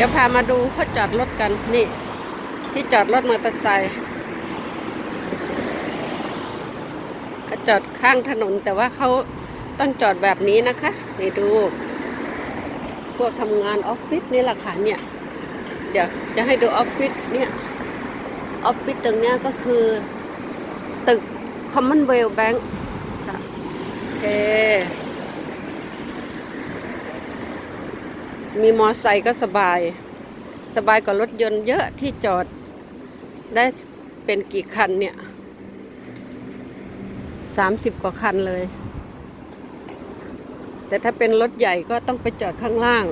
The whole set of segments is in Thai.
ดี๋ยวพามาดูเขาจอดรถกันนี่ ที่จอดรถมอเตอร์ไซค์เขาจอดข้างถนนแต่ว่าเขาต้องจอดแบบนี้นะคะนี่ดู พวกทำงานออฟฟิศนี่แหละค่ะเนี่ย เดี๋ยวจะให้ดูออฟฟิศเนี่ยออฟฟิศตรงเนี้ยก็คือ ตึก Commonwealth Bank โอเค มีมอไซค์ก็สบาย สบายกว่ารถยนต์เยอะที่จอดได้เป็นกี่คันเนี่ยสามสิบกว่าคันเลย แต่ถ้าเป็นรถใหญ่ก็ต้องไปจอดข้างล่าง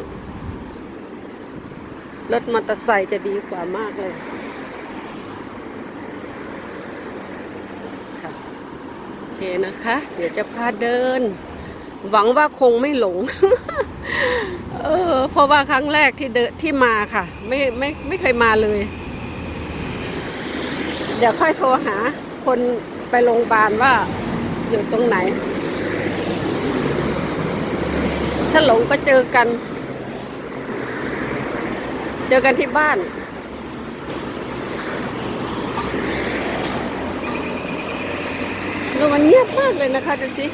รถมอเตอร์ไซค์จะดีกว่ามากเลยค่ะโอเคนะคะ เดี๋ยวจะพาเดิน หวังว่าคงไม่หลง เออเพราะว่าครั้งแรกที่เดที่มาค่ะ ไม่ไม่ไม่เคยมาเลย เดี๋ยวค่อยโทรหา คนไปโรงพยาบาลว่า อยู่ตรงไหน ถ้าหลงก็เจอกัน เจอกันที่บ้านดูมันเงียบมากเลยนะคะดูสิ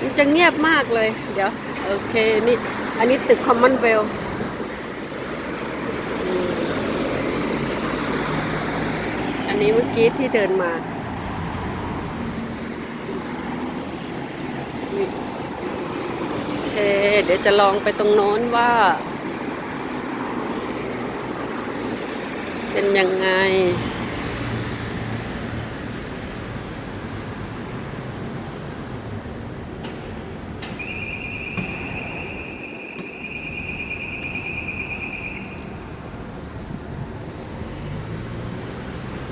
มันจะเงียบมากเลย เดี๋ยว โอเค นี่ อันนี้ตึกคอมมอนเวลอันนี้เมื่อกี้ที่เดินมาเเดี๋ยวจะลองไปตรงโน้นว่า เป็นยังไง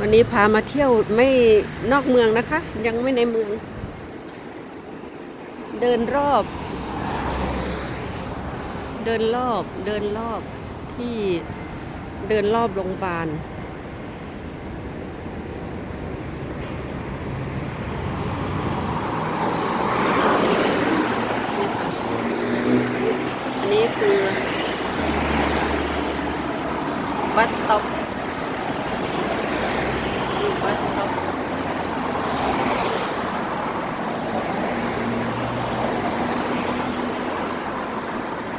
วันนี้พามาเที่ยวไม่นอกเมืองนะคะ ยังไม่ในเมือง เดินรอบ เดินรอบเดินรอบที่เดินรอบโรงพยาบาลนี่ค่ะอันนี้คือบัสสต็อป อยู่บัสสต็อป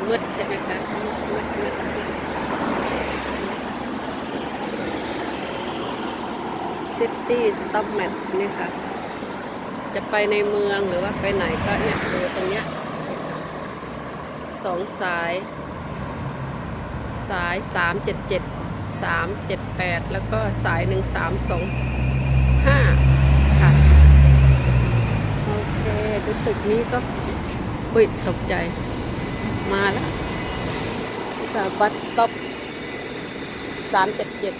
มืดใช่ไหมคะมืดมืดมืดมืดซิตี้สต็อปแมทนี่ค่ะ จะไปในเมืองหรือว่าไปไหนก็เนี่ยดูตรงเนี้ยสองสาย สายสามเจ็ดเจ็ดสามเจ็ดแปดแล้วก็สายหนึ่งสามสองห้าค่ะ โอเคดูตึกนี้ก็อุ้ยตกใจ มาแล้วสาบัสสต็อปสามเจ็ดเจ็ด